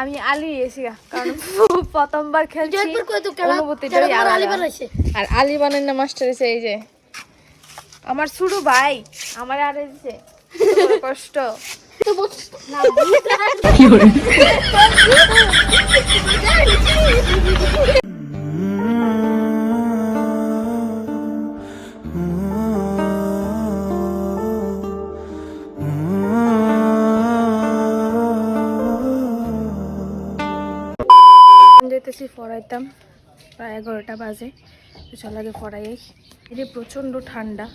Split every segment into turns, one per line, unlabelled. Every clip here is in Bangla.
আমি আলি এসে কারণ প্রথমবার খেলছি
জয়পুর কই তো খেলা
অনুভূতিটাই
জয়
আলাদা।
আলি বানাইছে
আর আলি বানান না মাস্টার এসে এই যে আমার শুরু ভাই আমার আর এসে কষ্ট
তো
যেতেছি পড়াইতাম প্রায় এগারোটা বাজে। চল আগে পড়াই এটি প্রচণ্ড ঠান্ডা।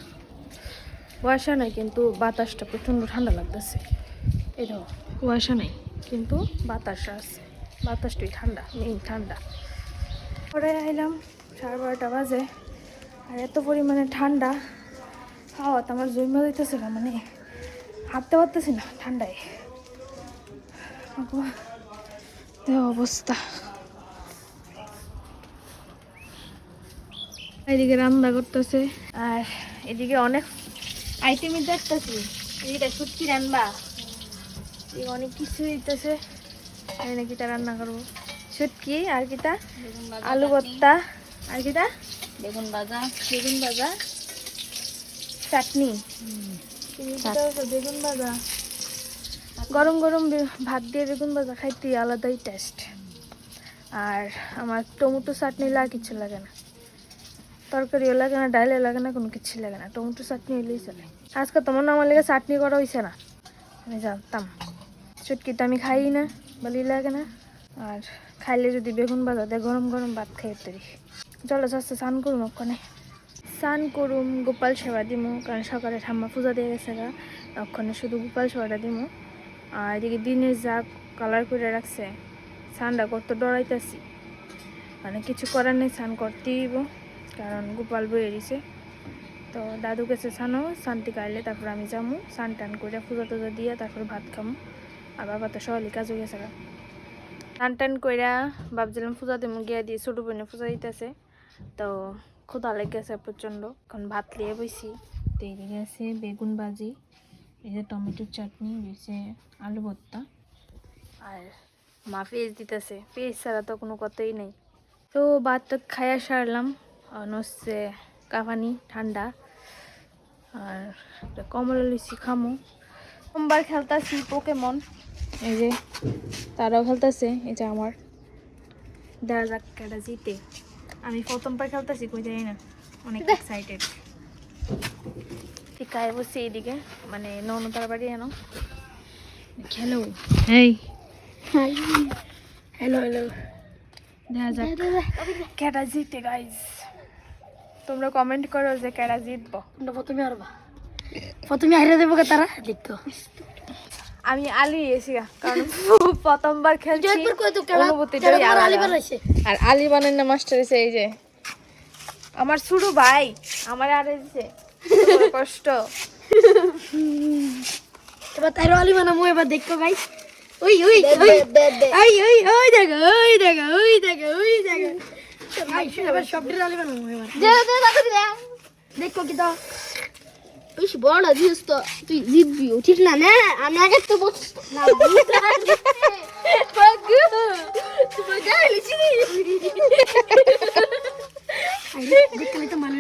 কুয়াশা নাই, কিন্তু বাতাসটা প্রচণ্ড ঠান্ডা লাগতেছে। দেখো, কুয়াশা নাই, কিন্তু বাতাস আছে। বাতাসটাই ঠান্ডা মেইন ঠান্ডা। পরে আইলাম, সাড়ে বারোটা বাজে। আর এত পরিমাণে ঠান্ডা। হাওয়া তো আমার জমা দিতেছে না মানে হাঁটতে পারতেছি না ঠান্ডায়। অবস্থা। এদিকে রান্না করতেছে। আর এদিকে অনেক আইটেমই দেখতেছি। এদিকে সুটকি রান্না? অনেক কিছু দিতেছে। এই নাকি তা রান্না করব। সুটকি আর কিটা? আলু ভর্তা। আর কিটা?
বেগুন ভাজা।
বেগুন ভাজা। চাটনি। বেগুন ভাজা। গরম গরম ভাত দিয়ে বেগুন ভাজা খাইতে আলাদাই টেস্ট আর আমার টমেটো চাটনি লাগে কিছু লাগে না। তরকারিও লাগে না ডাইলে লাগে না, কোনো কিছু লাগে না। টমেটো চাটনি হলেই চলে। আজকে তোমার আমার লেগে চাটনি করা হয়েছে না। আমি জানতাম। চুটকি তো আমি খাই না বলি লাগে না। আর খাইলে যদি বেগুন ভাজা দেয়, গরম গরম ভাত খাইতে পারি চলো আস্তে স্নান করুম ওখানে স্নান করুম, গোপাল সেবা দিমু, কারণ সকালে ঠাম্মা পূজা দিয়ে গেছে গা ওখানে শুধু গোপাল সেবাটা দিমু। আর এদিকে দিনের যা কালার করে রাখছে, স্নানটা করতে ডরাইতেছি। মানে কিছু করার নেই, স্নান করতেই কারণ গোপাল বইয়ে দিছে তো দাদু কাছে স্নানও শান্তি কাইলে তারপর আমি যামু, স্নান টান করে পূজা টুজা দিয়ে তারপর ভাত খামু। আর বাবা তো সকালে কাজ হয়ে গেছে। স্নান টান কইরা ভাবছিলাম পূজা দিমু, গিয়া দিয়ে ছোটো বোনে পূজা দিতেছে। তো ক্ষুধা লেগেছে প্রচণ্ড, এখন ভাত লিয়ে বইছি। তো আছে বেগুন ভাজি, এই যে টমেটোর চাটনি রয়েছে আলু ভর্তা। আর মা পেঁয়াজ দিতেছে, পেঁয়াজ ছাড়া তো কোনো কথাই নেই। তো ভাতটা খাইয়া সারলাম। হচ্ছে কাফানি ঠান্ডা। আর একটা কমলা লুচি খামো। সোমবার খেলতাছি পোকেমন এই যে তারাও খেলতেছে এই যে আমার। দেখা যাক কেটা জিতে। আমি প্রথমবার খেলতেছি কই জানি না। অনেক এক্সাইটেড ঠিক খাই বসছি এইদিকে মানে নৌনতার বাড়ি এনো খেলো এই হ্যালো হ্যালো দেখা যাক কেটা জিতে গাইজ তোমরা কমেন্ট করো যে কেটা জিতবো।
প্রথমে আরবা প্রথমে হারিয়ে দেবো তারা? দেখতো।
আমি আলি এসি কারণ প্রথমবার খেলছি। অনুভূতিটাই। আর আলি বানান না মাস্টার এসে এই যে আমার শুরু ভাই আমার আর এসে কষ্ট।
এবার তাইরো আলি বানাবো এবার দেখো ভাই। ওই ওই ওই ওই ওই ওই দেখো ওই দেখো ওই দেখো ওই দেখো। দেখো কি তো
বড় দিস তো তুই জিতবি ঠিক না না আমি আগে তো বস না
দেখলে তো মানে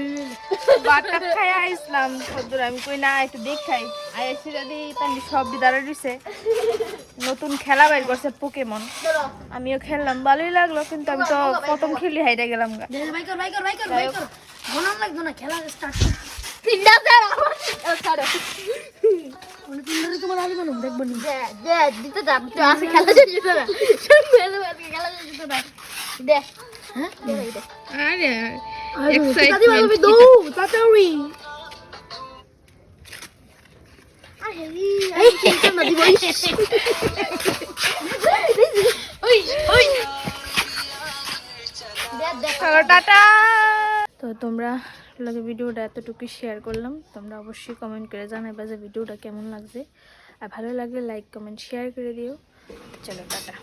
বাটা খাই আইসলাম। সদ্দুর আমি কই না একটু দেখ খাই আইসি যদি তাহলে সব বিদারে দিছে নতুন খেলা বের করছে পোকেমন আমিও খেললাম ভালোই লাগল কিন্তু আমি তো প্রথম খেলি হাইটা গেলাম গা।
ভাই কর ভাই কর ভাই কর ভাই কর। লাগতো না খেলা স্টার্ট
তিনটা
আরে।
তাড়াতাড়ি
টাটা তো তোমরা লাগে ভিডিওটা এতটুকু শেয়ার করলাম। তোমরা অবশ্যই কমেন্ট করে জানাবে যে ভিডিওটা কেমন লাগছে। আর ভালো লাগলে লাইক কমেন্ট শেয়ার করে দিও। চলো টাটা